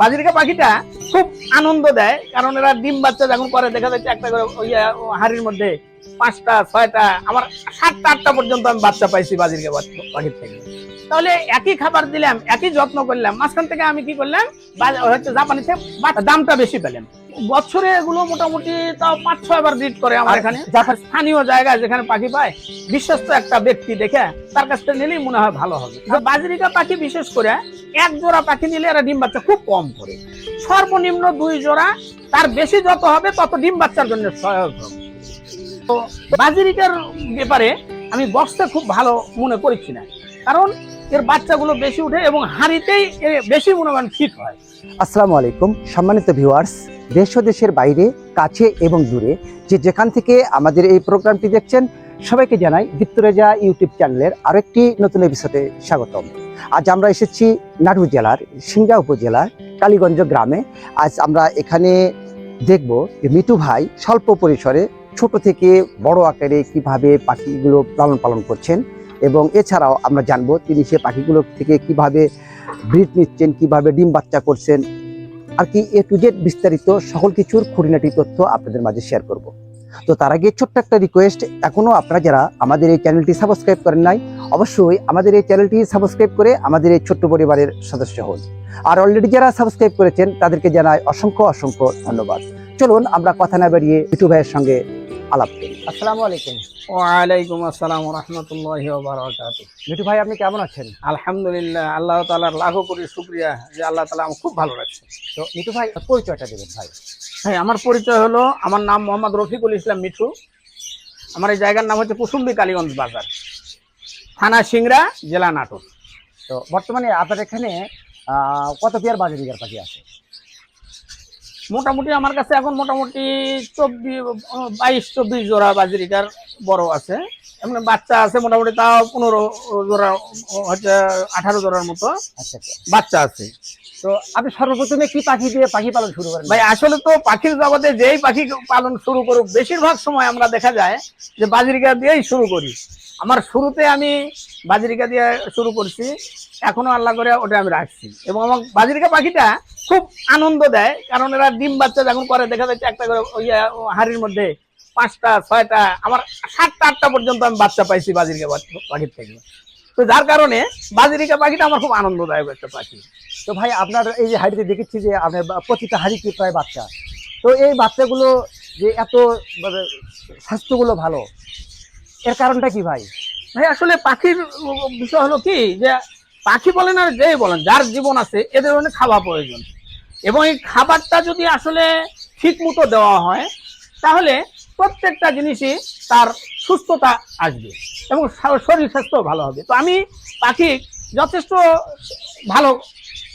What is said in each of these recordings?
বাজিরিকা পাখিটা খুব আনন্দ দেয়, কারণ এরা ডিম বাচ্চা যখন করে, দেখা যাচ্ছে একটা করে ওই হাড়ির মধ্যে পাঁচটা, ছয়টা, আমার সাতটা, আটটা পর্যন্ত আমি বাচ্চা পাইছি বাজিরিকা পাখির থেকে। তাহলে একই খাবার দিলাম, একই যত্ন করলাম, মাঝখান থেকে আমি কি করলাম হচ্ছে জাপানিতে বা- দামটা বেশি পেলাম বছরে এগুলো মোটামুটি তাও পাঁচ ছয় বার ব্রিড করে আমার এখানে। জাপান স্থানীয় জায়গায় যেখানে পাখি পায় বিশ্বস্ত একটা ব্যক্তি দেখে তার কাছ থেকে নিলেই মনে হয় ভালো হবে। বাজরিকা পাখি বিশেষ করে এক জোড়া পাখি নিলে এরা ডিম বাচ্চা খুব কম করে সর্বনিম্ন দুই জোড়া তার বেশি যত হবে তত ডিম বাচ্চার জন্য সহায়ক হবে। তো বাজরিকার ব্যাপারে আমি বক্সটা খুব ভালো মনে করছি না। কারণ এর বাচ্চাগুলো বেশি উঠে এবং হাঁড়িতেই বেশি মনোমান ফিট হয়। আসসালামু আলাইকুম, সম্মানিত ভিউয়ার্স দেশ ও দেশের বাইরে, কাছে এবং দূরে যে যেখান থেকে আমাদের এই প্রোগ্রামটি দেখছেন, সবাইকে জানাই দীপ্তরেজা ইউটিউব চ্যানেলের আরেকটি নতুন এপিসোডে স্বাগতম। আজ আমরা এসেছি নাটু জেলার সিংড়া উপজেলার কালীগঞ্জ গ্রামে। আজ আমরা এখানে দেখব যে মিটু ভাই স্বল্প পরিসরে ছোট থেকে বড় আকারে কীভাবে পাখিগুলো লালন পালন করছেন এবং এছাড়াও আমরা জানব তিনি সে পাখিগুলো থেকে কীভাবে ব্রিড নিচ্ছেন, কীভাবে ডিম বাচ্চা করছেন, আর কি এ টু জেড বিস্তারিত সকল কিছুর খুঁটিনাটি তথ্য আপনাদের মাঝে শেয়ার করব। তো তার আগে ছোট্ট একটা রিকোয়েস্ট এখনও আপনারা যারা আমাদের এই চ্যানেলটি সাবস্ক্রাইব করেন নাই, অবশ্যই আমাদের এই চ্যানেলটি সাবস্ক্রাইব করে আমাদের এই ছোট্ট পরিবারের সদস্য হন। আর অলরেডি যারা সাবস্ক্রাইব করেছেন, তাদেরকে জানাই অসংখ্য অসংখ্য ধন্যবাদ। চলুন আমরা কথা না বাড়িয়ে মিঠু ভাইয়ের সঙ্গে আলাপ করি। আসসালামু আলাইকুম। ওয়ালাইকুম আসসালাম রহমতুল্লাহ বারাকাত মিঠু ভাই আপনি কেমন আছেন? আলহামদুলিল্লাহ আল্লাহ তালার লাখো কোটি শুক্রিয়া যে আল্লাহ তালা আমাকে খুব ভালো রাখছে তো মিঠু ভাই পরিচয়টা দেবেন ভাই। হ্যাঁ আমার পরিচয় হলো আমার নাম মোহাম্মদ রফিকুল ইসলাম মিঠু। আমার এই জায়গার নাম হচ্ছে কুসুম্বি কালীগঞ্জ বাজার থানা সিংড়া জেলা নাটোর। তো বর্তমানে আপনার এখানে কত পেয়ার বাজার বিঘার পাখি আছে? মোটামুটি আমার কাছে এখন মোটামুটি চব্বিশ বাইশ চব্বিশ জোড়া বাজরিটার বড় আছে। এমনি বাচ্চা আছে মোটামুটি তাও পনেরো জোড়া হচ্ছে আঠারো জোড়ার মতো আচ্ছা আচ্ছা। বাচ্চা আছে। তো আপনি সর্বপ্রথমে কি পাখি দিয়ে পাখি পালন শুরু করেন? ভাই, আসলে তো পাখির জগতে যেই পাখি পালন শুরু করুক, বেশিরভাগ সময় আমরা দেখা যায় যে বাজরিকা দিয়েই শুরু করি। আমার শুরুতে আমি বাজরিকা দিয়ে শুরু করছি, এখনও আল্লাহ করে ওটা আমি রাখছি। এবং আমার বাজরিকা পাখিটা খুব আনন্দ দেয়, কারণ এরা ডিম বাচ্চা যখন করে, দেখা যাচ্ছে একটা করে ওই হাড়ির মধ্যে পাঁচটা, ছয়টা, আমার সাতটা, আটটা পর্যন্ত আমি বাচ্চা পাইছি বাজরিকা পাখির থেকে। তো যার কারণে বাজরিকা পাখিটা আমার খুব আনন্দদায়ক একটা পাখি। তো ভাই আপনার এই যে হাড়িতে দেখেছি যে আপনার প্রতিটা হাড়িতে প্রায় বাচ্চা? তো এই বাচ্চাগুলো যে এত মানে, স্বাস্থ্যগুলো ভালো এর কারণটা কি ভাই? ভাই আসলে পাখির বিষয় হলো কি যে পাখি বলেন আর যেই বলেন যার জীবন আছে এদের অনেক খাবার প্রয়োজন। এবং এই খাবারটা যদি আসলে ঠিক মতো দেওয়া হয় তাহলে প্রত্যেকটা জিনিসই তার সুস্থতা আসবে এবং শরীর স্বাস্থ্য ভালো হবে। তো আমি পাখি যথেষ্ট ভালো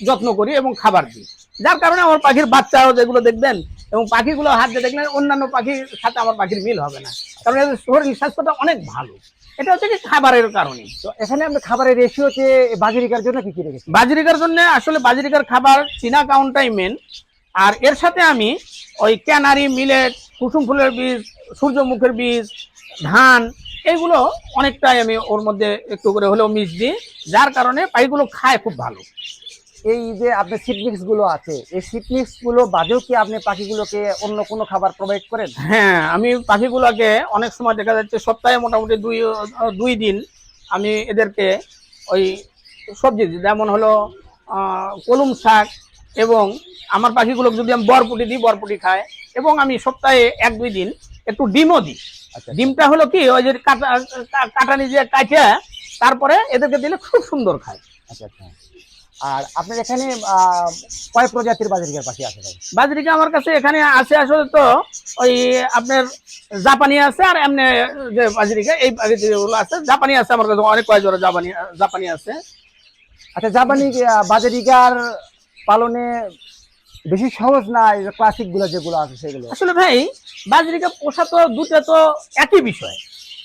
যত্ন করি এবং খাবার দিই। যার কারণে আমার পাখির বাচ্চাও যেগুলো দেখবেন এবং পাখিগুলো হাত দিয়ে দেখবেন অন্যান্য পাখির সাথে আমার পাখির মিল হবে না। কারণ এদের শরীর স্বাস্থ্যটা অনেক ভালো। এটা হচ্ছে কি খাবারের কারণে। তো এখানে আপনি খাবারের রেশিওতে বাজারিকার জন্য কি কি রেখেছি? বাজরিকার জন্য আসলে বাজরিকার খাবার চীনা কাউন্টাই মেন আর এর সাথে আমি ওই ক্যানারি মিলেট কুসুম ফুলের বীজ সূর্যমুখের বীজ ধান এগুলো অনেকটাই আমি ওর মধ্যে একটু করে হলেও মিক্স দিই। যার কারণে পাখিগুলো খায় খুব ভালো। এই যে আপনার সিটগুলো আছে এই সিটগুলো বাদেও কি আপনি পাখিগুলোকে অন্য কোনো খাবার প্রোভাইড করেন? হ্যাঁ আমি পাখিগুলোকে অনেক সময় দেখা যাচ্ছে সপ্তাহে মোটামুটি দুই দুই দিন আমি এদেরকে ওই সবজি দিই। যেমন হলো কলম শাক এবং আমার পাখিগুলোকে যদি আমি বরপুটি দিই বরপুটি খায়। এবং আমি সপ্তাহে এক দুই দিন একটু ডিমও দিই। আচ্ছা ডিমটা হলো কি ওই যে কাটা কাটানি যে কাটে তারপরে এদেরকে দিলে খুব সুন্দর খায়। আচ্ছা আচ্ছা। আর আপনার এখানে কয় প্রজাতির বাজারিকার পাখি আছে ভাই? বাজরিকা আমার কাছে এখানে আছে আসলে তো ওই আপনার জাপানি আছে আর এমনি যে বাজরিকা এই যেগুলো আছে। জাপানি আছে আমার কাছে অনেক কয় জোড়া জাপানি জাপানি আছে। আচ্ছা জাপানি বাজারিকার পালনে বেশি সহজ না ক্লাসিকগুলো যেগুলো আছে সেগুলো? আসলে ভাই বাজরিকা পোষা তো দুটো তো একই বিষয়।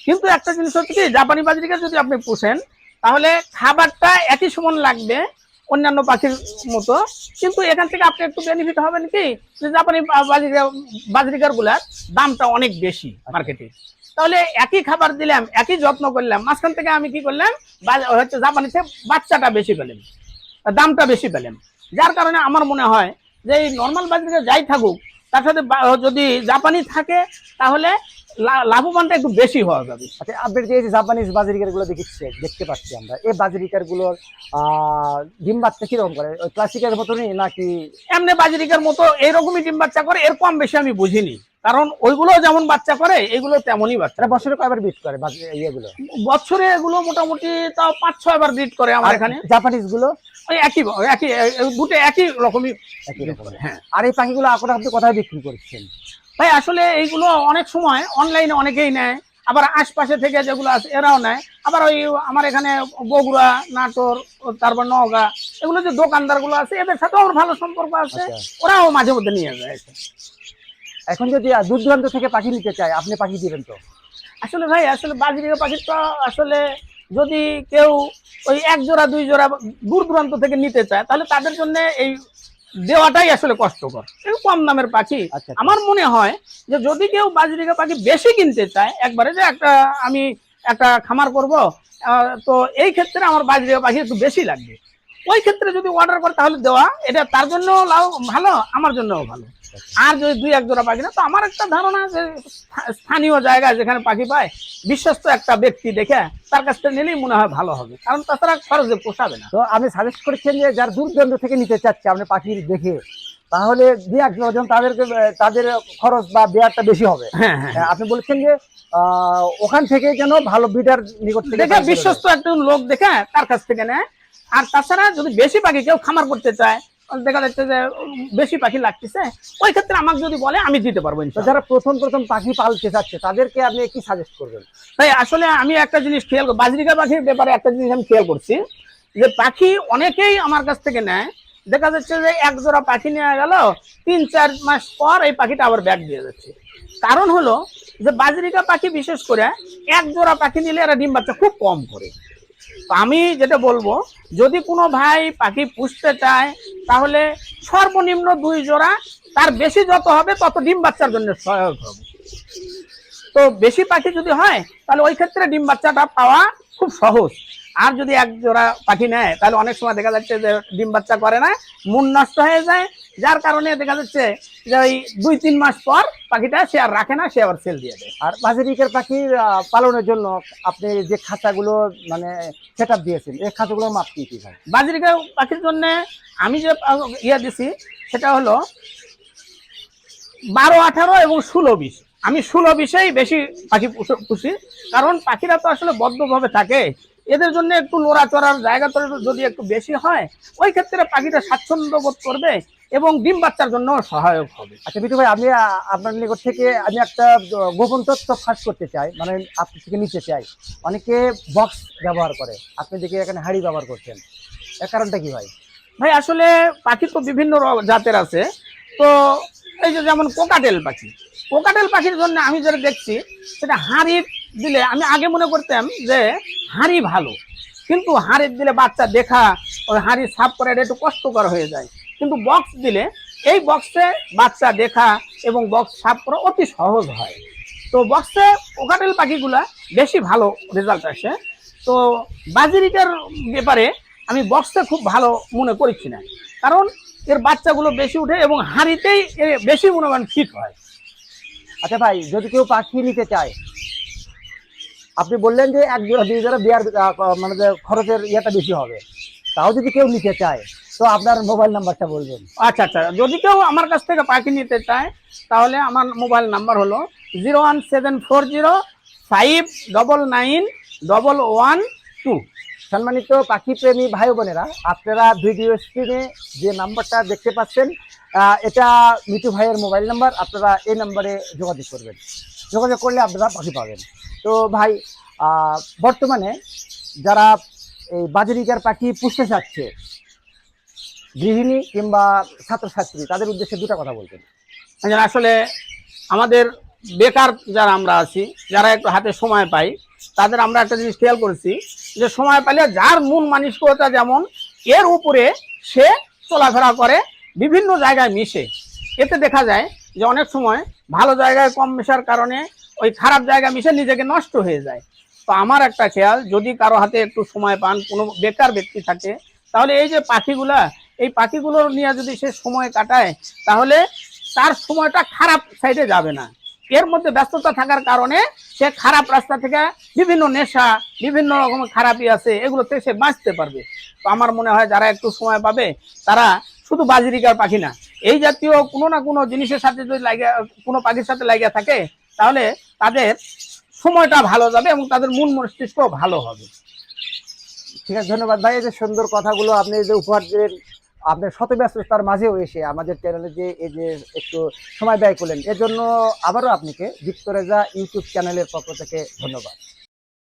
কিন্তু একটা জিনিস হচ্ছে কি, জাপানি বাজরিকা যদি আপনি পোষেন, তাহলে খাবারটা একই সমান লাগবে অন্যান্য পাখির মতো। কিন্তু এখান থেকে আপনি একটু বেনিফিট হবেন কি, যে জাপানি বাজরিকা, বাজরিকারগুলার দামটা অনেক বেশি মার্কেটে তাহলে একই খাবার দিলাম, একই যত্ন করলাম, মাঝখান থেকে আমি কি করলাম হচ্ছে জাপানিতে বাচ্চাটা বেশি পেলাম দামটা বেশি পেলাম যার কারণে আমার মনে হয় যে এই নর্মাল বাজারে যাই থাকুক তার সাথে যদি জাপানি থাকে তাহলে লাভবানটা একটু বেশি হওয়া যাবে আচ্ছা আপনার যে জাপানিজ বাজারিকারগুলো দেখছি দেখতে পাচ্ছি আমরা। এই বাজারিকারগুলোর আহ, ডিম বাচ্চা কীরকম করে? ওই ক্লাসিকের মতনই নাকি? এমনি বাজারিকার মতো এইরকমই ডিম বাচ্চা করে এর কম বেশি আমি বুঝিনি। কারণ ওইগুলো যেমন বাচ্চা করে এগুলো তেমনই বাচ্চা বছরে কয়বার বিট করে ইয়েগুলো? বছরে এগুলো মোটামুটি তাও পাঁচ ছয় বার ব্রিড করে আমার এখানে। জাপানিজগুলো? একই একই দুটো একই রকমই। একই রকমের। হ্যাঁ আর এই পাখিগুলো এখন আপনি কোথায় বিক্রি করছেন? ভাই আসলে এইগুলো অনেক সময় অনলাইনে অনেকেই নেয় আবার আশপাশে থেকে যেগুলো আছে এরাও নেয়। আবার ওই আমার এখানে বগুড়া নাটোর তারপর নওগাঁ এগুলো যে দোকানদারগুলো আছে এদের সাথেও আমার ভালো সম্পর্ক আছে। আচ্ছা। ওরাও মাঝে মধ্যে নিয়ে যায়। এখন যদি দূর দূরান্ত থেকে পাখি নিতে চায় আপনি পাখি দিবেন তো? আসলে ভাই আসলে বাজরিকা পাখির তো আসলে যদি কেউ ওই এক জোড়া দুই জোড়া দূর দূরান্ত থেকে নিতে চায় তাহলে তাদের জন্য এই দেওয়াটাই আসলে কষ্টকর। একটু কম দামের পাখি। আচ্ছা আমার মনে হয় যে যদি কেউ বাজরিকা পাখি বেশি কিনতে চায় একবারে যে একটা আমি একটা খামার করব তো এই ক্ষেত্রে আমার বাজরিকা পাখি একটু বেশি লাগবে। ওই ক্ষেত্রে যদি অর্ডার করে তাহলে দেওয়া এটা তার জন্য লাভ ভালো আমার জন্যও ভালো। আর যদি দুই এক জোড়া পাখি না তো আমার একটা ধারণা যে স্থানীয় জায়গায় যেখানে পাখি পায় বিশ্বস্ত একটা ব্যক্তি দেখে তার কাছ থেকে নিলেই মনে হয় ভালো হবে। কারণ তাছাড়া খরচে পোষাবে না। তো আমি সাজেস্ট করছেন যে যারা দূর দূরান্ত থেকে নিতে চাচ্ছে আপনি পাখি দেখে তাহলে দু এক জন তাদেরকে তাদের খরচ বা বেয়ারটা বেশি হবে। হ্যাঁ হ্যাঁ আপনি বলছেন যে আহ, ওখান থেকে যেন ভালো বিডার নিকট থেকে দেখে বিশ্বস্ত একটা লোক দেখে তার কাছ থেকে নেয়। আর তাছাড়া যদি বেশি পাখি কেউ খামার করতে চায় দেখা যাচ্ছে যে বেশি পাখি লাগতেছে। ওই ক্ষেত্রে আমাকে যদি বলে আমি দিতে পারব। যারা প্রথম প্রথম পাখি পালতে চাচ্ছে তাদেরকে আপনি কি সাজেস্ট করবেন? তাই আসলে আমি একটা জিনিস খেয়াল করি বাজরিকা পাখির ব্যাপারে একটা জিনিস আমি খেয়াল করছি যে পাখি অনেকেই আমার কাছ থেকে নেয়। দেখা যাচ্ছে যে এক জোড়া পাখি নিয়ে গেল তিন চার মাস পর এই পাখিটা আবার ব্যাগ দিয়ে যাচ্ছে। কারণ হলো যে বাজরিকা পাখি বিশেষ করে এক জোড়া পাখি নিলে এরা ডিম বাচ্চা খুব কম করে। তো আমি যেটা বলব, যদি কোনো ভাই পাখি পুষতে চায়, তাহলে সর্বনিম্ন দুই জোড়া, তার বেশি যত হবে তত ডিম বাচ্চার জন্য সহায়ক হবে। তো বেশি পাখি যদি হয়, তাহলে ওই ক্ষেত্রে ডিম বাচ্চাটা পাওয়া খুব সহজ। আর যদি এক জোড়া পাখি নেয় তাহলে অনেক সময় দেখা যাচ্ছে যে ডিম বাচ্চা করে না মন নষ্ট হয়ে যায়। যার কারণে দেখা যাচ্ছে যে ওই দুই তিন মাস পর পাখিটা সে আর রাখে না সে আবার সেল দিয়ে দেয়। আর বাজারিকের পাখির পালনের জন্য আপনি যে খাঁচাগুলো মানে সেট আপ দিয়েছেন এই খাঁচাগুলোর মাপ কি কি ভাই? বাজরিকা পাখির জন্য আমি যে ইয়ে দিছি সেটা হলো বারো আঠারো এবং ষোলো বিশ। আমি ষোলো বিশেই বেশি পাখি পুষি কারণ পাখিরা তো আসলে বদ্ধভাবে থাকে। এদের জন্য একটু লড়াচড়ার জায়গা তো যদি একটু বেশি হয় ওই ক্ষেত্রে পাখিটা স্বাচ্ছন্দ্য বোধ করবে এবং ডিম বাচ্চার জন্য সহায়ক হবে। আচ্ছা বিটু ভাই আমি আপনার নিকট থেকে আমি একটা গোপন তথ্য ফাঁস করতে চাই মানে আপনি থেকে নিতে চাই। অনেকে বক্স ব্যবহার করে আপনি দেখে এখানে হাড়ি ব্যবহার করছেন। এর কারণটা কি ভাই? ভাই আসলে পাখি তো বিভিন্ন জাতের আছে। তো এই যে যেমন কোকাটেল পাখি কোকাটেল পাখির জন্য আমি যেটা দেখছি সেটা হাঁড়ি দিলে আমি আগে মনে করতাম যে হাঁড়ি ভালো। কিন্তু হাঁড়ি দিলে বাচ্চা দেখা, ওই হাঁড়ি সাফ করে একটু কষ্টকর হয়ে যায়। কিন্তু বক্স দিলে এই বক্সে বাচ্চা দেখা এবং বক্স সাফ করা অতি সহজ হয়। তো বক্সে কোকাটেল পাখিগুলা বেশি ভালো রেজাল্ট আসে। তো বাজিরিটার ব্যাপারে আমি বক্সে খুব ভালো মনে করছি না। কারণ এর বাচ্চাগুলো বেশি উঠে এবং হাঁড়িতেই বেশি মনোমান ঠিক হয়। আচ্ছা ভাই, যদি কেউ পাখি নিতে চায় আপনি বললেন যে এক জোড়া দুই জোড়া বিয়ার মানে যে খরচের ইয়েটা বেশি হবে। তাও যদি কেউ নিতে চায় তো আপনার মোবাইল নাম্বারটা বলবেন। আচ্ছা আচ্ছা। যদি কেউ আমার কাছ থেকে পাখি নিতে চায় তাহলে আমার মোবাইল নাম্বার হলো zero one seven four zero five double nine double one two. সম্মানিত পাখি প্রেমী ভাই বোনেরা আপনারা ভিডিও স্ক্রিনে যে নাম্বারটা দেখতে পাচ্ছেন এটা মিটু ভাইয়ের মোবাইল নাম্বার আপনারা এই নাম্বারে যোগাযোগ করবেন। যোগাযোগ করলে আপনারা পাখি পাবেন। তো ভাই বর্তমানে যারা এই বাজারিকার পাখি পুষতে চাচ্ছে, গৃহিণী কিংবা ছাত্রছাত্রী, তাদের উদ্দেশ্যে দুটো কথা বলবেন। আসলে আমাদের বেকার যারা আমরা আছি, যারা একটু হাতে সময় পাই, তাদের আমরা একটা জিনিস খেয়াল করেছি, যে সময় পাইলে যার মন মানসিকতা যেমন, এর উপরে সে চলাফেরা করে, বিভিন্ন জায়গায় মিশে। এতে দেখা যায় যে অনেক সময় ভালো জায়গায় কম মেশার কারণে ওই খারাপ জায়গা মিশে নিজেকে নষ্ট হয়ে যায়। তো আমার একটা খেয়াল, যদি কারও হাতে একটু সময় পান, কোনো বেকার ব্যক্তি থাকে, তাহলে এই যে পাখিগুলা, এই পাখিগুলো নিয়ে যদি সে সময় কাটায়, তাহলে তার সময়টা খারাপ সাইডে যাবে না। এর মধ্যে ব্যস্ততা থাকার কারণে সে খারাপ রাস্তা থেকে বিভিন্ন নেশা, বিভিন্ন রকম খারাপই আছে, এগুলোতে সে বাঁচতে পারবে। তো আমার মনে হয় যারা একটু সময় পাবে, তারা শুধু বাজরিকার পাখি না। এই জাতীয় কোনো না কোনো জিনিসের সাথে যদি লাগে কোনো পাখির সাথে লাগিয়ে থাকে তাহলে তাদের সময়টা ভালো যাবে এবং তাদের মন মস্তিষ্ক ভালো হবে। ঠিক আছে, ধন্যবাদ। ভাই, এই যে সুন্দর কথাগুলো আপনি যে উপহার দিলেন আপনার শত ব্যস্ততার মাঝেও এসে আমাদের চ্যানেলে যে, এই যে একটু সময় ব্যয় করলেন, এর জন্য আবারও আপনাকে দীপ্ত রেজা ইউটিউব চ্যানেলের পক্ষ থেকে ধন্যবাদ।